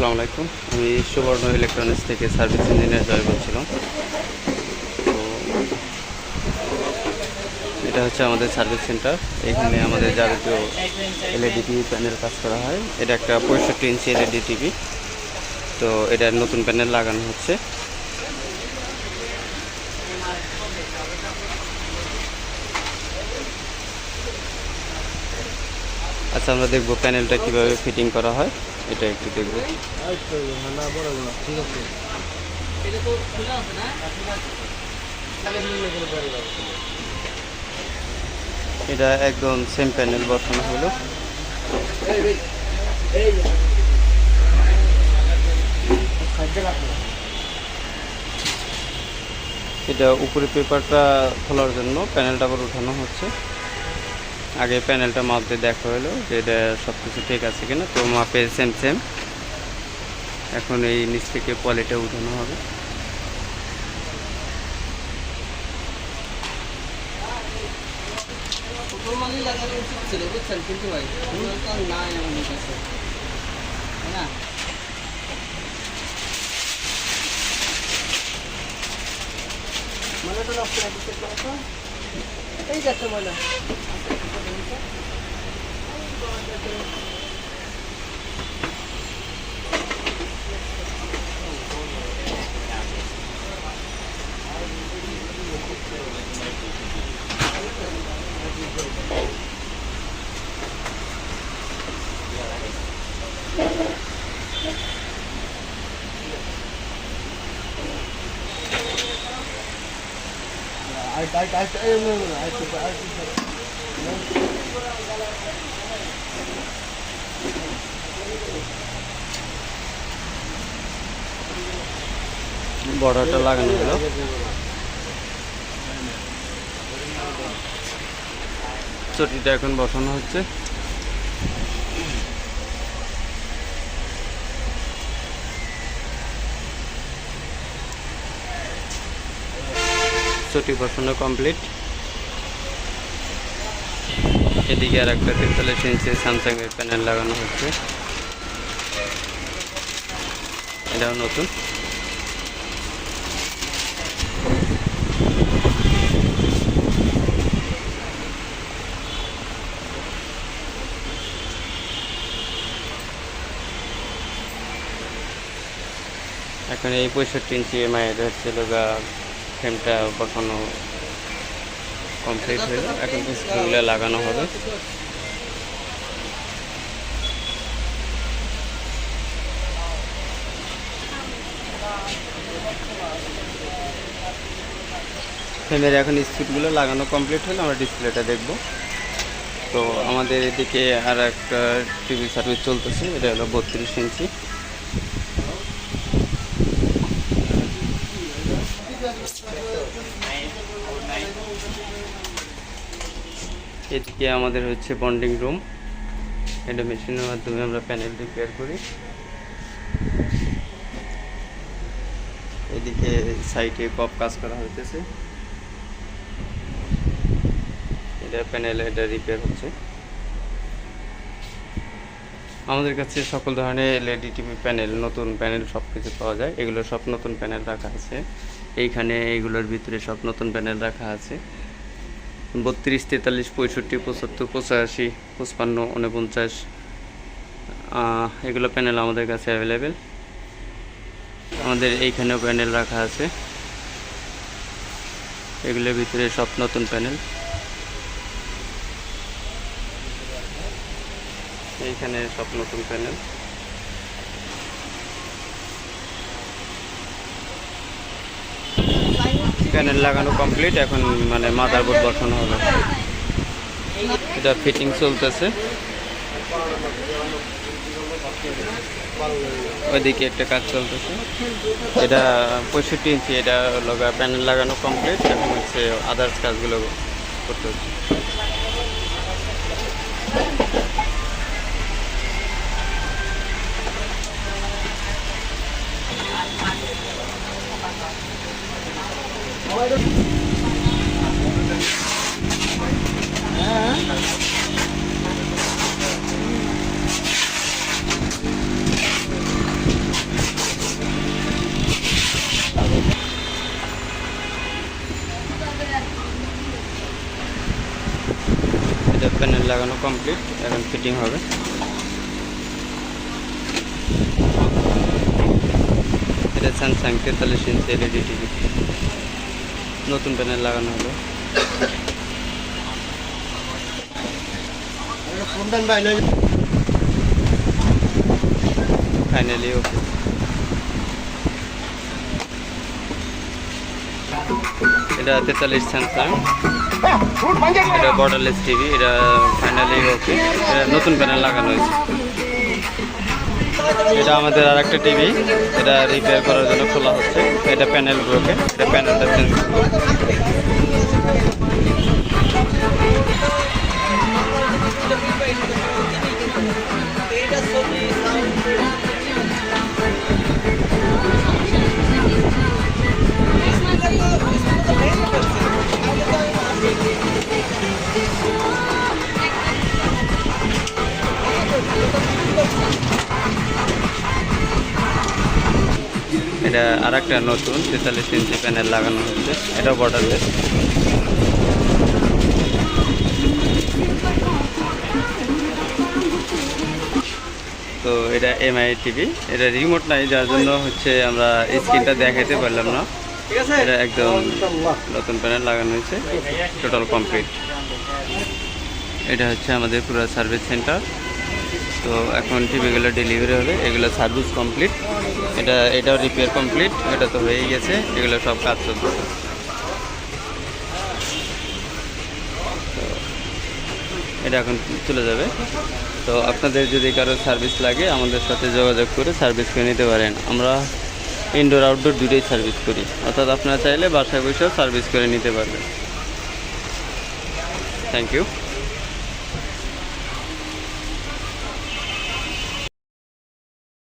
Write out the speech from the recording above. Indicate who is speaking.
Speaker 1: আসসালামু আলাইকুম। আমি সুবর্ণ ইলেকট্রনিক্স থেকে সার্ভিস ইঞ্জিনিয়ার জয় বলছিলাম। তো এটা হচ্ছে আমাদের সার্ভিস সেন্টার এখানে আমাদের যাবতীয় এলইডি টিভি প্যানেল কাজ করা হয়। এটা একটা পঁয়ষট্টি ইঞ্চি এলইডি টিভি তো এটা নতুন প্যানেল লাগানো হচ্ছে। আচ্ছা আমরা দেখব প্যানেলটা কীভাবে ফিটিং করা হয়। এটা একটু দেখব। এটা একদম সেম প্যানেল বসানো হলো। এটা উপরে পেপারটা খোলার জন্য প্যানেলটা আবার উঠানো হচ্ছে। আগে প্যানেলটা মাপ দিয়ে দেখা হলো যে এটা সব কিছু ঠিক আছে কিনা, তো মাপে সেম সেম এখন এই নিচ থেকে কোয়ালিটি উঠানো হবে।
Speaker 2: এই যাচ্ছে ময়লা।
Speaker 1: বর্ডারটা লাগানো হলো। চটিটা এখন বসানো হচ্ছে। চটি বসানো কমপ্লিট এদিকে আর একটা তেতাল্লিশ ইঞ্চি স্যামসাং এর প্যানেল লাগানো হচ্ছে। এটাও নতুন। এখন এই পঁয়ষট্টি ইঞ্চি এমআইয়ের হচ্ছে লগা। ফ্রেমটা বসানো কমপ্লিট হয়ে এখন স্ক্রুগুলো লাগানো হবে। ফ্রেমের এখন স্ক্রুগুলো লাগানো কমপ্লিট হলে, আমরা ডিসপ্লেটা দেখব। তো আমাদের এদিকে আর একটা টিভি সার্ভিস চলতেছে, এটা হলো বত্রিশ ইঞ্চি। এদিকে আমাদের হচ্ছে বন্ডিং রুম এটা মেশিনের মাধ্যমে আমরা প্যানেল রিপেয়ার করি। এদিকে সাইডে কপ কাজ করা হইতেছে। এটা প্যানেল এটা রিপেয়ার হচ্ছে। আমাদের কাছে সকল ধরনের এলইডি টিভি প্যানেল নতুন প্যানেল সব কিছু পাওয়া যায়। এগুলো সব নতুন প্যানেল রাখা আছে। এইখানে এইগুলোর ভিতরে সব নতুন প্যানেল রাখা আছে। বত্রিশ, তেতাল্লিশ, পঁয়ষট্টি, পঁচাত্তর, পঁচাশি, পঁচপান্ন উনপঞ্চাশ এগুলো প্যানেল আমাদের কাছে অ্যাভেলেবেল আমাদের এইখানেও প্যানেল রাখা আছে। এগুলোর ভিতরে সব নতুন প্যানেল এইখানে সব নতুন প্যানেল প্যানেল লাগানো কমপ্লিট, এখন মানে মাদারবোর্ড বসানো হবে। এটা ফিটিং চলতেছে। ওইদিকে একটা কাজ চলতেছে। এটা পঁয়ষট্টি ইঞ্চি, এটা লগা প্যানেল লাগানো কমপ্লিট, এখন হচ্ছে আদার্স কাজগুলো করতে হচ্ছে। এটা প্যানেল লাগানো কমপ্লিট এখন ফিটিং হবে। এটা স্যামসাং তেতাল্লিশ ইঞ্চি এলইডি টিভি নতুন প্যানেল লাগানো হলো। ফাইনালি ওকে এটা তেতাল্লিশ স্যামসাং এটা বর্ডারলেস টিভি এটা ফাইনালি ওকে নতুন প্যানেল লাগানো হয়েছে। এটা আমাদের আর একটা টিভি এটা রিপেয়ার করার জন্য খোলা হচ্ছে। এটা প্যানেল ব্রোকে এটা প্যানেলটা চেঞ্জ এটা আর একটা নতুন তেতাল্লিশ ইঞ্চি প্যানেল লাগানো হচ্ছে। এটাও বর্ডারলেস তো এটা এমআই টিভি এটা রিমোট নাই, যার জন্য হচ্ছে আমরা স্ক্রিনটা দেখাতে পারলাম না। এটা একদম নতুন প্যানেল লাগানো হয়েছে টোটাল কমপ্লিট এটা হচ্ছে আমাদের পুরো সার্ভিস সেন্টার তো এখন টিভিগুলো ডেলিভারি হবে, এগুলো সার্ভিস কমপ্লিট এটা, এটাও রিপেয়ার কমপ্লিট এটা তো হয়েই গেছে, এগুলো সব কাজ চলছে। এটা এখন চলে যাবে। তো আপনাদের যদি কারও সার্ভিস লাগে, আমাদের সাথে যোগাযোগ করে সার্ভিস করে নিতে পারেন। আমরা ইনডোর আউটডোর দুটোই সার্ভিস করি। অর্থাৎ আপনারা চাইলে বাসায় বসেও সার্ভিস করে নিতে পারবেন। Thank you